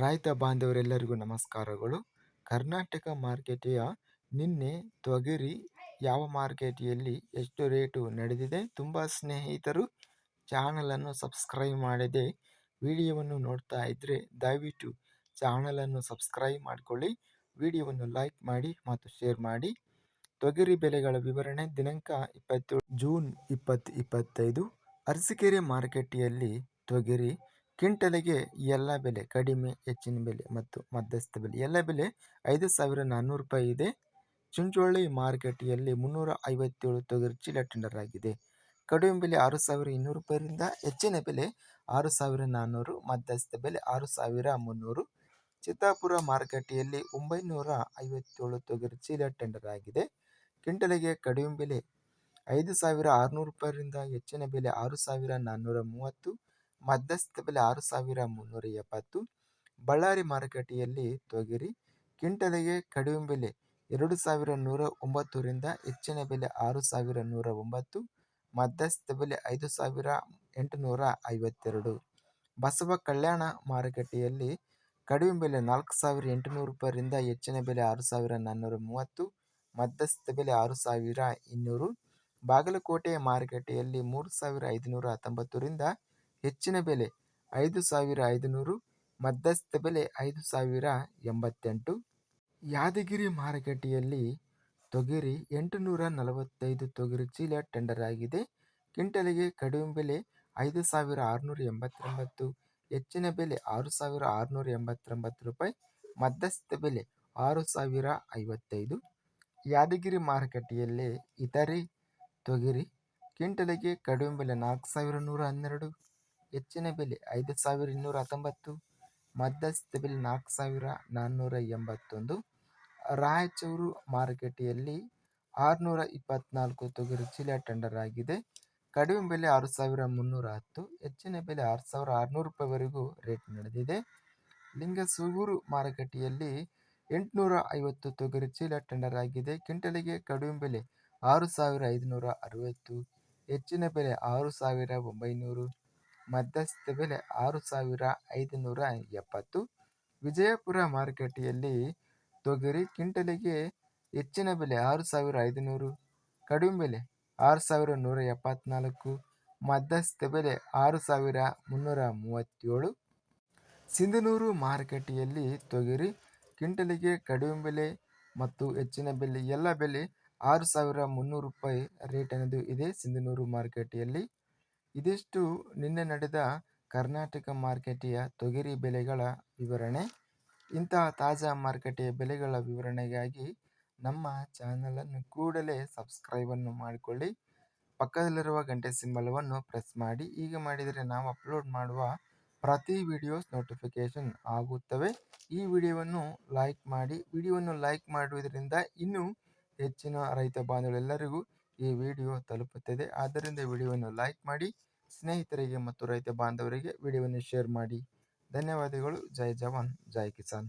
ರೈತ ಬಾಂಧವರೆಲ್ಲರಿಗೂ ನಮಸ್ಕಾರಗಳು. ಕರ್ನಾಟಕ ಮಾರ್ಕೆಟೆಯ ನಿನ್ನೆ ತೊಗರಿ ಯಾವ ಮಾರ್ಕೆಟಿಯಲ್ಲಿ ಎಷ್ಟು ರೇಟು ನಡೆದಿದೆ ತುಂಬ ಸ್ನೇಹಿತರು ಚಾನಲನ್ನು ಸಬ್ಸ್ಕ್ರೈಬ್ ಮಾಡದೆ ವಿಡಿಯೋವನ್ನು ನೋಡ್ತಾ ಇದ್ದರೆ ದಯವಿಟ್ಟು ಚಾನಲನ್ನು ಸಬ್ಸ್ಕ್ರೈಬ್ ಮಾಡಿಕೊಳ್ಳಿ. ವಿಡಿಯೋವನ್ನು ಲೈಕ್ ಮಾಡಿ ಮತ್ತು ಶೇರ್ ಮಾಡಿ. ತೊಗರಿ ಬೆಲೆಗಳ ವಿವರಣೆ ದಿನಾಂಕ ಇಪ್ಪತ್ತೇಳು ಜೂನ್ ಇಪ್ಪತ್ತು ಇಪ್ಪತ್ತೈದು. ಅರಸೀಕೆರೆ ಮಾರುಕಟ್ಟೆಯಲ್ಲಿ ತೊಗರಿ ಕ್ವಿಂಟಲಿಗೆ ಎಲ್ಲ ಬೆಲೆ, ಕಡಿಮೆ, ಹೆಚ್ಚಿನ ಬೆಲೆ ಮತ್ತು ಮಧ್ಯಸ್ಥ ಬೆಲೆ. ಎಲ್ಲ ಬೆಲೆ ಐದು ಸಾವಿರ ನಾನ್ನೂರು ರೂಪಾಯಿ ಇದೆ. ಚುಂಚೋಳಿ ಮಾರುಕಟ್ಟೆಯಲ್ಲಿ ಮುನ್ನೂರ ಐವತ್ತೇಳು ತೊಗರಿ ಚೀಲ ಟೆಂಡರ್ ಆಗಿದೆ. ಕಡಿಮೆ ಬೆಲೆ ಆರು ಸಾವಿರ ಇನ್ನೂರು ರೂಪಾಯಿಯಿಂದ ಹೆಚ್ಚಿನ ಬೆಲೆ ಆರು ಸಾವಿರ ನಾನ್ನೂರು, ಮಧ್ಯಸ್ಥ ಬೆಲೆ ಆರು ಸಾವಿರ ಮುನ್ನೂರು. ಚಿತ್ತಾಪುರ ಮಾರುಕಟ್ಟೆಯಲ್ಲಿ ಒಂಬೈನೂರ ಐವತ್ತೇಳು ತೊಗರಿ ಚೀಲ ಟೆಂಡರ್ ಆಗಿದೆ. ಕ್ವಿಂಟಲಿಗೆ ಕಡಿಮೆ ಬೆಲೆ ಐದು ಸಾವಿರ ಆರುನೂರು ರೂಪಾಯಿಯಿಂದ ಹೆಚ್ಚಿನ ಬೆಲೆ ಆರು ಸಾವಿರ ನಾನ್ನೂರ ಮೂವತ್ತು. ಮಧ್ಯಸ್ಥ ಬೆಲೆ ಆರು ಸಾವಿರ ಮುನ್ನೂರ ಎಪ್ಪತ್ತು. ಬಳ್ಳಾರಿ ಮಾರುಕಟ್ಟೆಯಲ್ಲಿ ತೊಗರಿ, ಕ್ವಿಂಟಲಿಗೆ ಕಡಿಮೆ ಬೆಲೆ ಎರಡು ಸಾವಿರ ನೂರ ಒಂಬತ್ತರಿಂದ ಹೆಚ್ಚಿನ ಬೆಲೆ ಆರು ಸಾವಿರ ನೂರ ಒಂಬತ್ತು. ಮಧ್ಯಸ್ಥ ಬೆಲೆ ಐದು ಸಾವಿರ ಎಂಟುನೂರ ಐವತ್ತೆರಡು. ಬಸವ ಕಲ್ಯಾಣ ಮಾರುಕಟ್ಟೆಯಲ್ಲಿ ಕಡಿಮೆ ಬೆಲೆ ನಾಲ್ಕು ಸಾವಿರ ಎಂಟುನೂರು ರೂಪಾಯಿಂದ ಹೆಚ್ಚಿನ ಬೆಲೆ ಆರು ಸಾವಿರ ನಾನ್ನೂರ ಮೂವತ್ತು. ಮಧ್ಯಸ್ಥ ಬೆಲೆ ಆರು ಸಾವಿರ ಇನ್ನೂರು. ಬಾಗಲಕೋಟೆ ಮಾರುಕಟ್ಟೆಯಲ್ಲಿ ಮೂರು ಸಾವಿರ ಐದುನೂರ ಹತ್ತೊಂಬತ್ತರಿಂದ ಹೆಚ್ಚಿನ ಬೆಲೆ ಐದು ಸಾವಿರ ಐದುನೂರು, ಮಧ್ಯಸ್ಥ ಬೆಲೆ ಐದು ಸಾವಿರ ಎಂಬತ್ತೆಂಟು. ಯಾದಗಿರಿ ಮಾರುಕಟ್ಟೆಯಲ್ಲಿ ತೊಗರಿ ಎಂಟುನೂರ ನಲವತ್ತೈದು ತೊಗರಿ ಚೀಲ ಟೆಂಡರ್ ಆಗಿದೆ. ಕ್ವಿಂಟಲಿಗೆ ಕಡಿಮೆ ಬೆಲೆ ಐದು ಸಾವಿರ ಆರುನೂರ ಎಂಬತ್ತೊಂಬತ್ತು, ಹೆಚ್ಚಿನ ಬೆಲೆ ಆರು ಸಾವಿರ ಆರುನೂರ ಎಂಬತ್ತೊಂಬತ್ತು ರೂಪಾಯಿ, ಮಧ್ಯಸ್ಥ ಬೆಲೆ ಆರು ಸಾವಿರ ಐವತ್ತೈದು. ಯಾದಗಿರಿ ಮಾರುಕಟ್ಟೆಯಲ್ಲಿ ಇತರೆ ತೊಗರಿ ಕ್ವಿಂಟಲಿಗೆ ಕಡಿಮೆ ಬೆಲೆ ನಾಲ್ಕು ಸಾವಿರ ನೂರ ಹನ್ನೆರಡು. ಹೆಚ್ಚಿನ ಬೆಲೆ ಐದು ಸಾವಿರ ಇನ್ನೂರ ಹತ್ತೊಂಬತ್ತು, ಮಧ್ಯಸ್ಥ ಬೆಲೆ ನಾಲ್ಕು ಸಾವಿರ ನಾನ್ನೂರ ಎಂಬತ್ತೊಂದು. ರಾಯಚೂರು ಮಾರುಕಟ್ಟೆಯಲ್ಲಿ ಆರುನೂರ ಇಪ್ಪತ್ನಾಲ್ಕು ತೊಗರಿ ಚೀಲ ಟೆಂಡರ್ ಆಗಿದೆ. ಕಡಿಮೆ ಬೆಲೆ ಆರು ಸಾವಿರ ಮುನ್ನೂರ ಹತ್ತು, ಹೆಚ್ಚಿನ ಬೆಲೆ ಆರು ಸಾವಿರ ಆರುನೂರು ರೂಪಾಯಿವರೆಗೂ ರೇಟ್ ನಡೆದಿದೆ. ಲಿಂಗಸೂಗೂರು ಮಾರುಕಟ್ಟೆಯಲ್ಲಿ ಎಂಟುನೂರ ಐವತ್ತು ತೊಗರಿ ಚೀಲ ಟೆಂಡರ್ ಆಗಿದೆ. ಕ್ವಿಂಟಲಿಗೆ ಕಡಿಮೆ ಬೆಲೆ ಆರು ಸಾವಿರ ಐದುನೂರ ಅರವತ್ತು, ಹೆಚ್ಚಿನ ಬೆಲೆ ಆರು ಸಾವಿರ ಒಂಬೈನೂರು. ಮಧ್ಯಸ್ಥ ಬೆಲೆ ಆರು ಸಾವಿರ ಐದುನೂರ ಎಪ್ಪತ್ತು. ವಿಜಯಪುರ ಮಾರುಕಟ್ಟೆಯಲ್ಲಿ ತೊಗರಿ ಕ್ವಿಂಟಲಿಗೆ ಹೆಚ್ಚಿನ ಬೆಲೆ ಆರು ಸಾವಿರ ಐದುನೂರು, ಕಡಿಮೆ ಬೆಲೆ ಆರು ಸಾವಿರ ನೂರ ಎಪ್ಪತ್ತ್ನಾಲ್ಕು ಮಧ್ಯಸ್ಥ ಬೆಲೆ ಆರು ಸಾವಿರ ಮುನ್ನೂರ ಮೂವತ್ತೇಳು. ಸಿಂಧನೂರು ಮಾರುಕಟ್ಟೆಯಲ್ಲಿ ತೊಗರಿ ಕ್ವಿಂಟಲಿಗೆ ಕಡಿಮೆ ಬೆಲೆ ಮತ್ತು ಹೆಚ್ಚಿನ ಬೆಲೆ, ಎಲ್ಲ ಬೆಲೆ ಆರು ಸಾವಿರ ಮುನ್ನೂರು ರೂಪಾಯಿ ರೇಟ್ ಅನ್ನೋದು ಇದೆ ಸಿಂಧನೂರು ಮಾರುಕಟ್ಟೆಯಲ್ಲಿ. ಇದಿಷ್ಟು ನಿನ್ನೆ ನಡೆದ ಕರ್ನಾಟಕ ಮಾರ್ಕೆಟೆಯ ತೊಗರಿ ಬೆಲೆಗಳ ವಿವರಣೆ. ಇಂತಹ ತಾಜಾ ಮಾರುಕಟ್ಟೆಯ ಬೆಲೆಗಳ ವಿವರಣೆಗಾಗಿ ನಮ್ಮ ಚಾನಲನ್ನು ಕೂಡಲೇ ಸಬ್ಸ್ಕ್ರೈಬನ್ನು ಮಾಡಿಕೊಳ್ಳಿ. ಪಕ್ಕದಲ್ಲಿರುವ ಗಂಟೆ ಸಿಂಬಲವನ್ನು ಪ್ರೆಸ್ ಮಾಡಿ. ಹೀಗೆ ಮಾಡಿದರೆ ನಾವು ಅಪ್ಲೋಡ್ ಮಾಡುವ ಪ್ರತಿ ವಿಡಿಯೋಸ್ ನೋಟಿಫಿಕೇಷನ್ ಆಗುತ್ತವೆ. ಈ ವಿಡಿಯೋವನ್ನು ಲೈಕ್ ಮಾಡಿ. ವಿಡಿಯೋವನ್ನು ಲೈಕ್ ಮಾಡುವುದರಿಂದ ಇನ್ನೂ ಹೆಚ್ಚಿನ ರೈತ ಬಾಂಧವರೆಲ್ಲರಿಗೂ ಈ ವಿಡಿಯೋ ತಲುಪುತ್ತದೆ. ಆದ್ದರಿಂದ ವಿಡಿಯೋವನ್ನು ಲೈಕ್ ಮಾಡಿ, ಸ್ನೇಹಿತರಿಗೆ ಮತ್ತು ರೈತ ಬಾಂಧವರಿಗೆ ವಿಡಿಯೋವನ್ನು ಶೇರ್ ಮಾಡಿ. ಧನ್ಯವಾದಗಳು. ಜೈ ಜವಾನ್. ಜೈ ಕಿಸಾನ್.